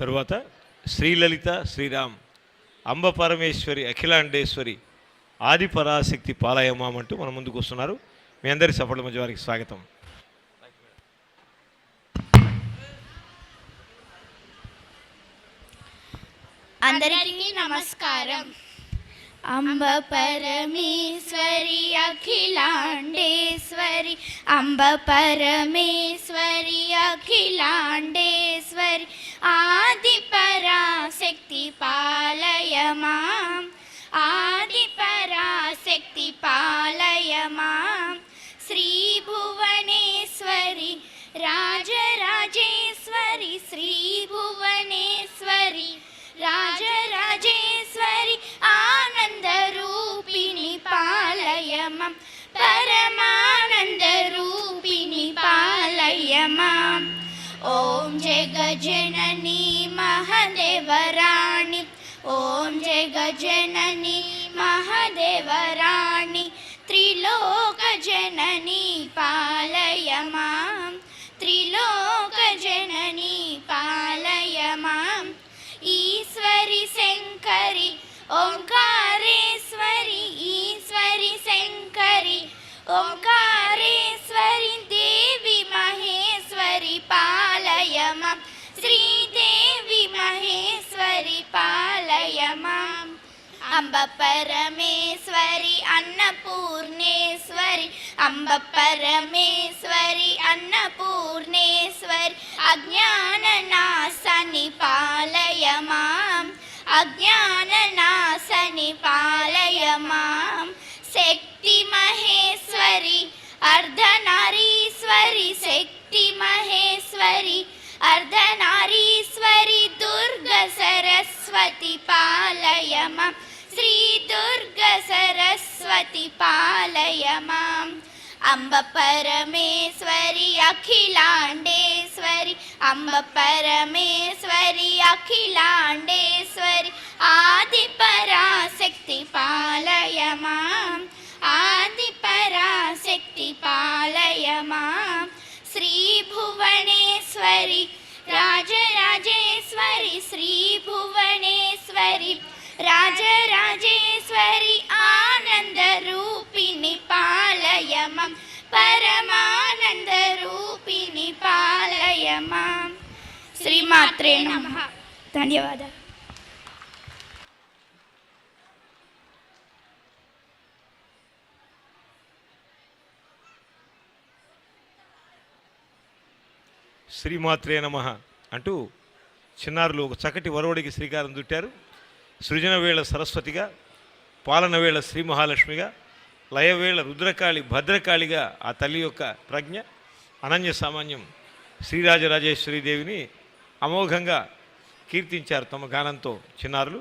తరువాత శ్రీలలిత శ్రీరామ్ అంబ పరమేశ్వరి అఖిలాండేశ్వరి ఆది పరాశక్తి పాలయమాం అంటూ మన ముందుకు వస్తున్నారు. మీ అందరి సఫల మధ్య వారికి స్వాగతం. అందరికీ నమస్కారం. అంబ పరమేశ్వరి అఖిలాండేశ్వరి అంబ పరమేశ్వరి అఖిలాండేశ్వరి ఆ श्रीभुवनेश्वरि राजराजेश्वरि आनन्दरूपिणि पालय मां। परमानन्दरूपिणि पालय माम् ॐ जय गजननी महादेवराणि। ॐ जय गजननी महादेव ఓంకారేశ్వరి ఈశ్వరి శంకరి ఓంకారేశ్వరి దేవి మహేశ్వరి పాలయ శ్రీదేవి మహేశ్వరి పాలయ అంబ పరమేశ్వరి అన్నపూర్ణేశ్వరి అంబ పరమేశ్వరి అన్నపూర్ణేశ్వరి అజ్ఞాననాశ మాం అజ్ఞాన పాలయ మాం శక్తి మహేశ్వరి అర్ధనారీశ్వరి శక్తి మహేశ్వరి అర్ధనారీశ్వరి దుర్గ సరస్వతి పాలయ మాం శ్రీ దుర్గ సరస్వతి పాలయ మాం అంబ పరమేశ్వరి అఖిలాండేశ్వరి అంబ పరమేశ్వరి అఖిలాండేశ్వరి ఆది పరాశక్తి పాలయ పరమానంద రూపిణి పాలయమం శ్రీమాత్రే నమ ధన్యవాదాలు శ్రీమాత్రే నమ అంటూ చిన్నారులు ఒక చక్కటి వరవడికి శ్రీకారం చుట్టారు. సృజనవేళ సరస్వతిగా పాలనవేళ శ్రీ మహాలక్ష్మిగా లయవేళ రుద్రకాళి భద్రకాళిగా ఆ తల్లి యొక్క ప్రజ్ఞ అనన్య సామాన్యం శ్రీరాజరాజేశ్వరి దేవిని అమోఘంగా కీర్తించారు తమ గానంతో చిన్నారులు.